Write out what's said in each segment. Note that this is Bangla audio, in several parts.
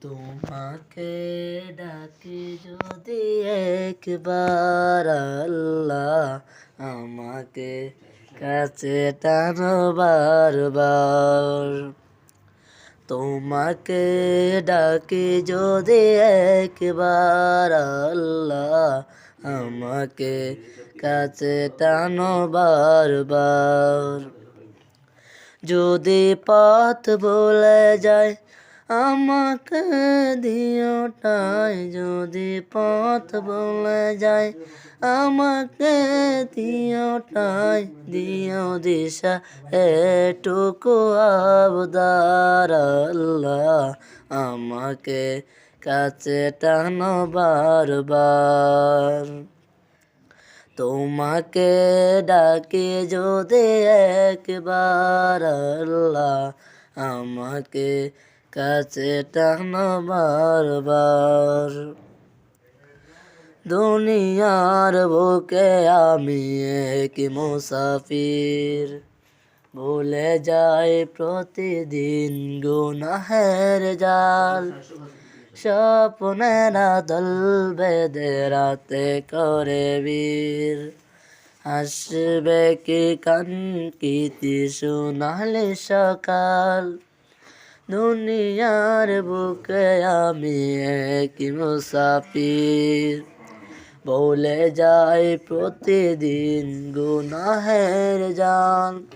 তোমাকে ডাকি যদি একবার আল্লাহ আমাকে কাছে টানো বারবার। তোমাকে ডাকি যদি একবার আল্লাহ আমাকে কাছে টানো বারবার। যদি পথ বলে যায় আমাকে দিও টাই যদি পথ বলে যায়। আমাকে দিও টাই দিও দিশা, এটুকু আবদার আমাকে কাছে টানো বারবার। তোমাকে ডাকে যদি একবার আল্লাহ আমাকে কাছে টানো বারবার দুনিয়ার বুকে আমি এক মুসাফির। ভুলে যাই প্রতিদিন গুনাহের জাল। স্বপ্নেরা দল বেঁধে রাতে করে বীর। আসবে কি কানকিতি সোনালি সকাল। দুনিয়ার বুকে আমি এক মুসাফির। বলে যাই প্রতিদিন গুনাহের জান।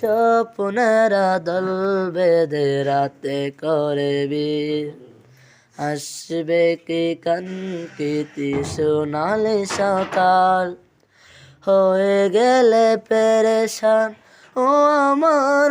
স্বপ্নেরা দল বেঁধে রাতে করে বীর। আসবে কি কানকিতি সোনালি সকাল? হয়ে গেলে পেরেশান ও আমার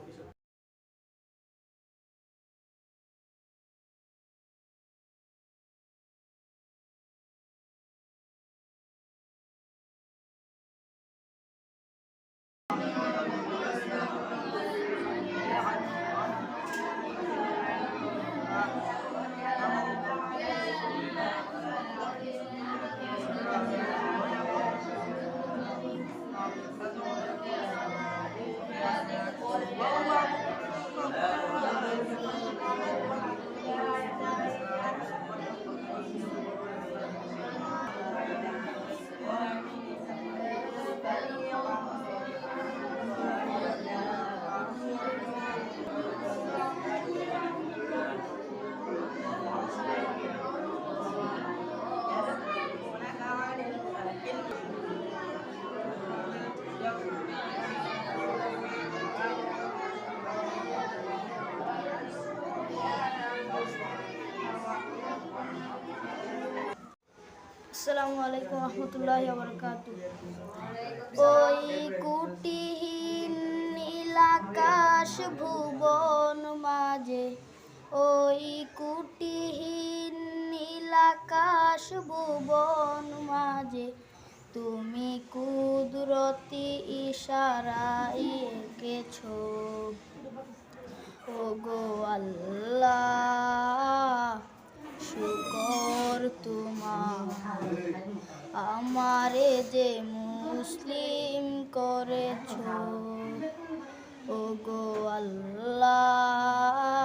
আলাইকুম রহমতুল্লাহ বরকাত ওই কুটিহীন নীলাকাশ ভুবন মাঝে, ওই কুটিহীন নীলাকাশ ভুবন মাঝে, তুমি কুদরতি ইশারায় এঁকেছো। আমারে যে মুসলিম করেছ ও গো আল্লাহ।